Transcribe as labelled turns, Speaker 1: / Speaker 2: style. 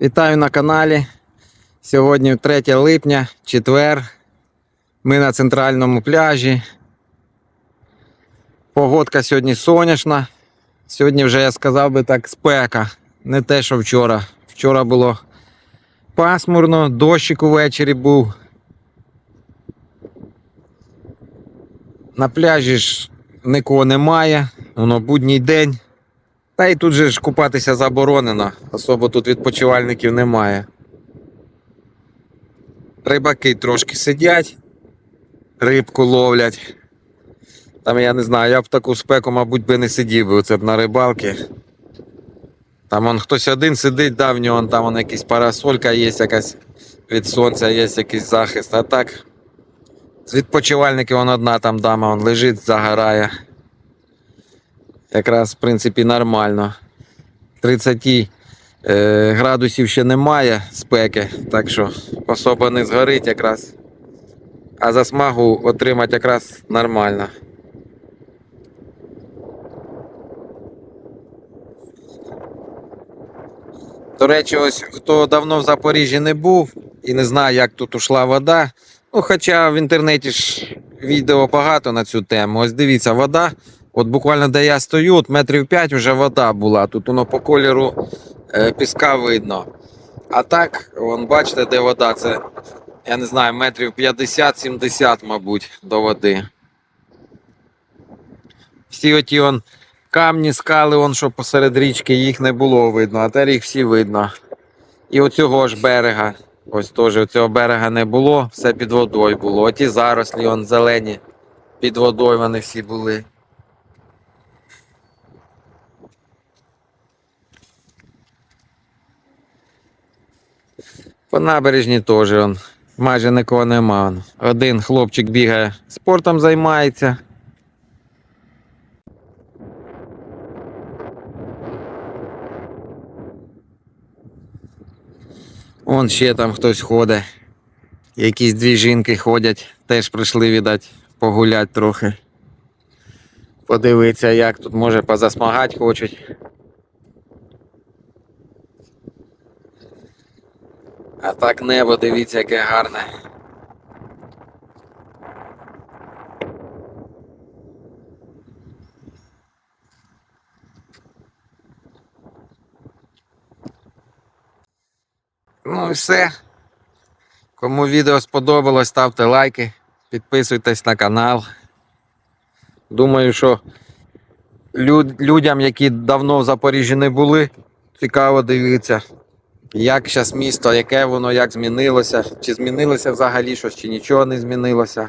Speaker 1: Вітаю на каналі. Сьогодні 3 липня, четвер. Ми на центральному пляжі. Погодка сьогодні сонячна. Сьогодні вже я сказав би так спека. Не те, що вчора. Вчора було пасмурно, дощик увечері був. На пляжі ж нікого немає, воно будній день. Та й тут же ж купатися заборонено. Особо тут відпочивальників немає. Рибаки трошки сидять, рибку ловлять. Там я не знаю, я б таку спеку, мабуть, би не сидів би оце б на рибалки. Там он хтось один сидить, да, в нього там он якась парасолька є якась від сонця, є якийсь захист. А так, з відпочивальників вон одна там дама он лежить, загорає. Якраз, в принципі, нормально. 30 е, градусів ще немає спеки, так що особо не згорить якраз. А засмагу отримати якраз нормально. До речі, ось хто давно в Запоріжжі не був і не знає, як тут ушла вода. Ну, хоча в інтернеті ж відео багато на цю тему. Ось дивіться, вода. От буквально де я стою, от метрів 5 вже вода була. Тут воно по кольору е, піска видно. А так, вон, бачите, де вода? Це, я не знаю, метрів 50-70, мабуть, до води. Всі оті он камні, скали, он, що посеред річки, їх не було видно, а тепер їх всі видно. І оцього ж берега. Ось теж оцього берега не було, все під водою було. Оті зарослі, зелені, під водою вони всі були. По набережні теж он, майже нікого нема. Один хлопчик бігає, спортом займається. Вон ще там хтось ходить. Якісь дві жінки ходять, теж прийшли, віддать, погулять трохи. Подивитися, як тут може позасмагати хочуть. А так небо, дивіться, яке гарне. Ну і все. Кому відео сподобалось, ставте лайки, підписуйтесь на канал. Думаю, що люд- людям, які давно в Запоріжжі не були, цікаво дивитися, як зараз місто, яке воно, як змінилося, чи змінилося взагалі щось, чи нічого не змінилося.